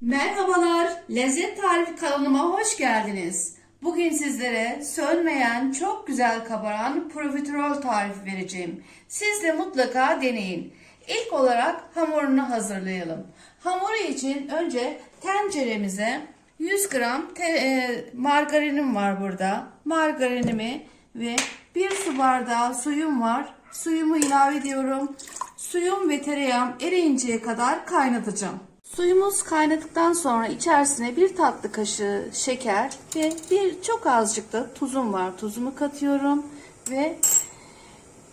Merhabalar, Lezzet Tarifi kanalıma hoş geldiniz. Bugün sizlere sönmeyen, çok güzel kabaran profiterol tarifi vereceğim. Siz de mutlaka deneyin. İlk olarak hamurunu hazırlayalım. Hamuru için önce tenceremize 100 gram te- e, margarinim var burada. Margarinimi ve bir su bardağı suyum var. Suyumu ilave ediyorum. Suyum ve tereyağım eriyinceye kadar kaynatacağım. Suyumuz kaynadıktan sonra içerisine bir tatlı kaşığı şeker ve bir çok azıcık da tuzum var. Tuzumu katıyorum ve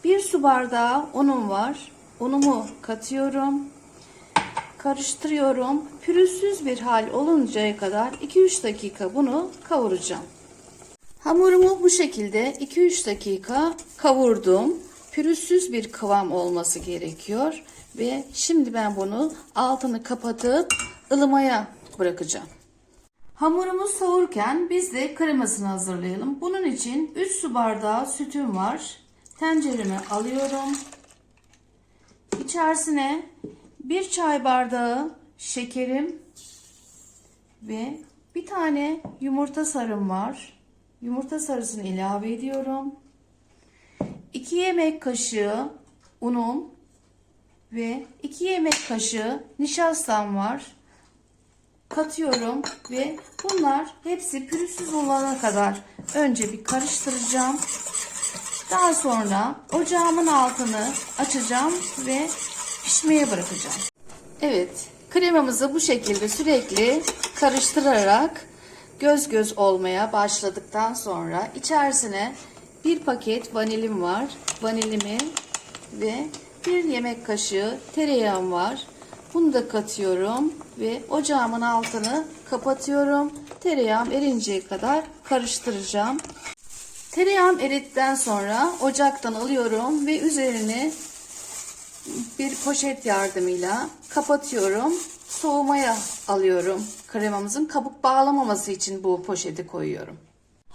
bir su bardağı unum var. Unumu katıyorum. Karıştırıyorum. Pürüzsüz bir hal oluncaya kadar 2-3 dakika bunu kavuracağım. Hamurumu bu şekilde 2-3 dakika kavurdum. Pürüzsüz bir kıvam olması gerekiyor. Ve şimdi ben bunu altını kapatıp ılımaya bırakacağım. Hamurumuz soğurken biz de kremasını hazırlayalım. Bunun için 3 su bardağı sütüm var. Tencereme alıyorum. İçerisine 1 çay bardağı şekerim ve bir tane yumurta sarım var. Yumurta sarısını ilave ediyorum. 2 yemek kaşığı unum ve 2 yemek kaşığı nişastam var. Katıyorum ve bunlar hepsi pürüzsüz olana kadar önce bir karıştıracağım. Daha sonra ocağımın altını açacağım ve pişmeye bırakacağım. Evet, kremamızı bu şekilde sürekli karıştırarak göz göz olmaya başladıktan sonra içerisine bir paket vanilim var. Vanilimi ve bir yemek kaşığı tereyağım var. Bunu da katıyorum ve ocağımın altını kapatıyorum. Tereyağım erinceye kadar karıştıracağım. Tereyağım eridikten sonra ocaktan alıyorum ve üzerini bir poşet yardımıyla kapatıyorum. Soğumaya alıyorum. Kremamızın kabuk bağlamaması için bu poşeti koyuyorum.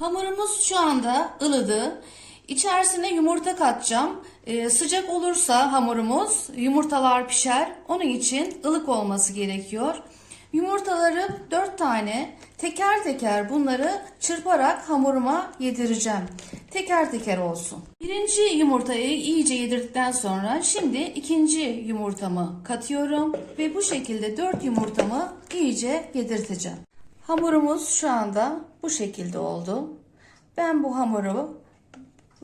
Hamurumuz şu anda ılıdı. İçerisine yumurta katacağım. Ee, sıcak olursa hamurumuz yumurtalar pişer. Onun için ılık olması gerekiyor. Yumurtaları 4 tane teker teker bunları çırparak hamuruma yedireceğim. Teker teker olsun. Birinci yumurtayı iyice yedirdikten sonra şimdi ikinci yumurtamı katıyorum ve bu şekilde 4 yumurtamı iyice yedirteceğim. Hamurumuz şu anda bu şekilde oldu. Ben bu hamuru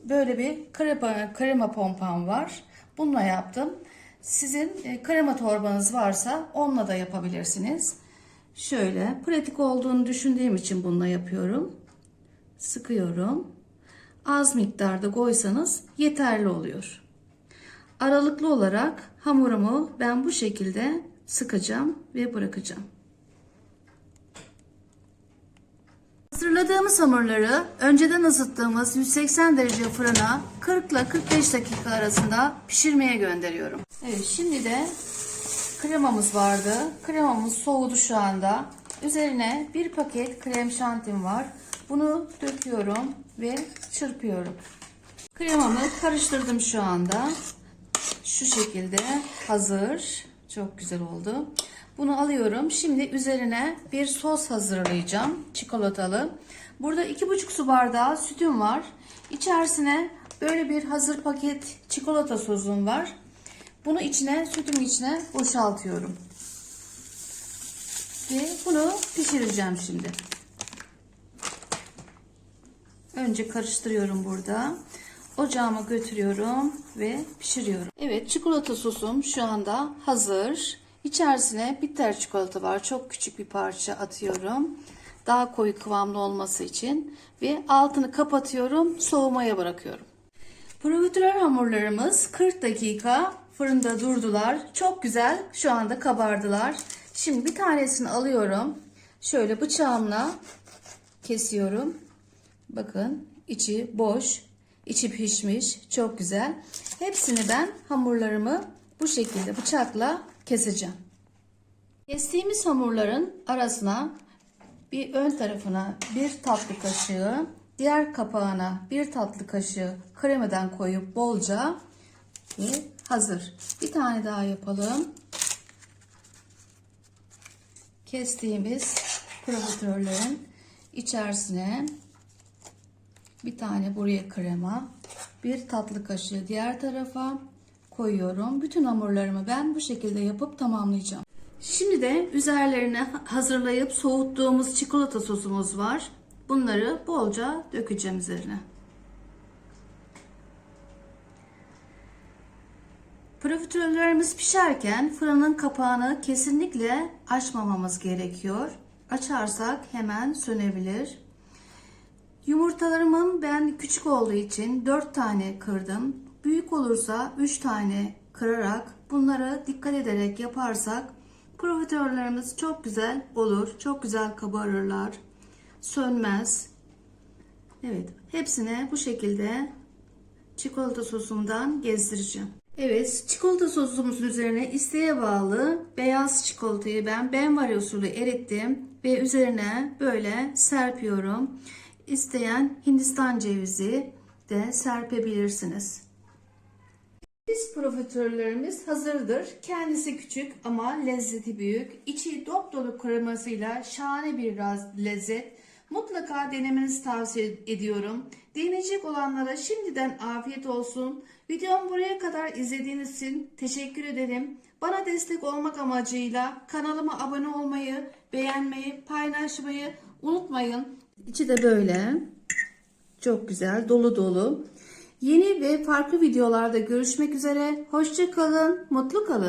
böyle bir krema, krema pompam var. Bununla yaptım. Sizin e, krema torbanız varsa onunla da yapabilirsiniz. Şöyle pratik olduğunu düşündüğüm için bununla yapıyorum. Sıkıyorum. Az miktarda koysanız yeterli oluyor. Aralıklı olarak hamurumu ben bu şekilde sıkacağım ve bırakacağım. Hazırladığımız hamurları önceden ısıttığımız 180 derece fırına 40 ile 45 dakika arasında pişirmeye gönderiyorum. Evet şimdi de kremamız vardı. Kremamız soğudu şu anda. Üzerine bir paket krem şantim var. Bunu döküyorum ve çırpıyorum. Kremamı karıştırdım şu anda. Şu şekilde hazır. Çok güzel oldu. Bunu alıyorum. Şimdi üzerine bir sos hazırlayacağım. Çikolatalı. Burada 2,5 su bardağı sütüm var. İçerisine böyle bir hazır paket çikolata sosum var. Bunu içine, sütün içine boşaltıyorum. Ve bunu pişireceğim şimdi. Önce karıştırıyorum burada. Ocağıma götürüyorum ve pişiriyorum. Evet çikolata sosum şu anda hazır. İçerisine bitter çikolata var. Çok küçük bir parça atıyorum. Daha koyu kıvamlı olması için. Ve altını kapatıyorum. Soğumaya bırakıyorum. Profiterol hamurlarımız 40 dakika fırında durdular. Çok güzel şu anda kabardılar. Şimdi bir tanesini alıyorum. Şöyle bıçağımla kesiyorum. Bakın içi boş, içi pişmiş, çok güzel. Hepsini ben hamurlarımı bu şekilde bıçakla keseceğim. Kestiğimiz hamurların arasına bir ön tarafına bir tatlı kaşığı, diğer kapağına bir tatlı kaşığı kremadan koyup bolca ve hazır. Bir tane daha yapalım. kestiğimiz profiterollerin içerisine bir tane buraya krema, bir tatlı kaşığı diğer tarafa koyuyorum. Bütün hamurlarımı ben bu şekilde yapıp tamamlayacağım. Şimdi de üzerlerine hazırlayıp soğuttuğumuz çikolata sosumuz var. Bunları bolca dökeceğim üzerine. Profiterollerimiz pişerken fırının kapağını kesinlikle açmamamız gerekiyor. Açarsak hemen sönebilir. Yumurtalarımın ben küçük olduğu için 4 tane kırdım. Büyük olursa 3 tane kırarak bunlara dikkat ederek yaparsak profiterollerimiz çok güzel olur. Çok güzel kabarırlar. Sönmez. Evet, hepsine bu şekilde çikolata sosumdan gezdireceğim. Evet, çikolata sosumuzun üzerine isteğe bağlı beyaz çikolatayı ben benvari usulü erittim ve üzerine böyle serpiyorum. İsteyen Hindistan cevizi de serpebilirsiniz. Biz profiterollerimiz hazırdır. Kendisi küçük ama lezzeti büyük. İçi dop dolu kremasıyla şahane bir lezzet. Mutlaka denemenizi tavsiye ediyorum. Deneyecek olanlara şimdiden afiyet olsun. Videomu buraya kadar izlediğiniz için teşekkür ederim. Bana destek olmak amacıyla kanalıma abone olmayı, beğenmeyi, paylaşmayı unutmayın. İçi de böyle. Çok güzel, dolu dolu. Yeni ve farklı videolarda görüşmek üzere. Hoşça kalın, mutlu kalın.